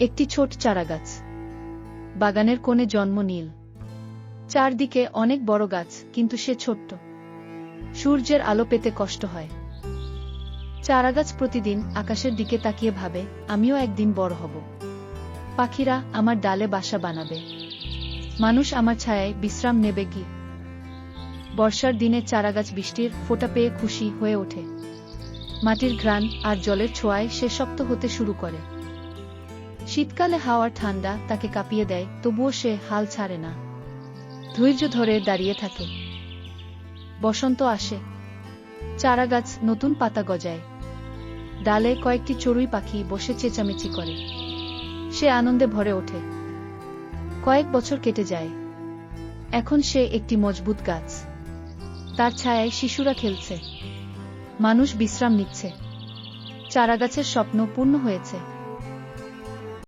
একটি ছোট চারাগাছ। বাগানের কোণে জন্ম নীল। চারদিকে অনেক বড় গাছ, কিন্তু সে ছোট্ট। সূর্যের আলো পেতে কষ্ট হয়। চারাগাছ প্রতিদিন আকাশের দিকে তাকিয়ে ভাবে, আমিও একদিন বড় হব। পাখিরা আমার ডালে বাসা বানাবে। মানুষ আমার ছায়ায় বিশ্রাম নেবে কি? বর্ষার দিনে চারাগাছ বৃষ্টির ফোঁটা পেয়ে খুশি হয়ে ওঠে। মাটির ঘ্রাণ আর জলের ছোঁয়ায় সে শক্ত হতে শুরু করে। শীতকালে হাওয়ার ঠান্ডা তাকে কাঁপিয়ে দেয়, তবুও সে হাল ছাড়ে না। ধৈর্য ধরে দাঁড়িয়ে থাকে। বসন্ত আসে। চারাগাছ নতুন পাতা গজায়। ডালে কয়েকটি চড়ুই পাখি বসে চেঁচামেচি করে। সে আনন্দে ভরে ওঠে। কয়েক বছর কেটে যায়। এখন সে একটি মজবুত গাছ। তার ছায়ায় শিশুরা খেলছে। মানুষ বিশ্রাম নিচ্ছে। চারাগাছের স্বপ্ন পূর্ণ হয়েছে।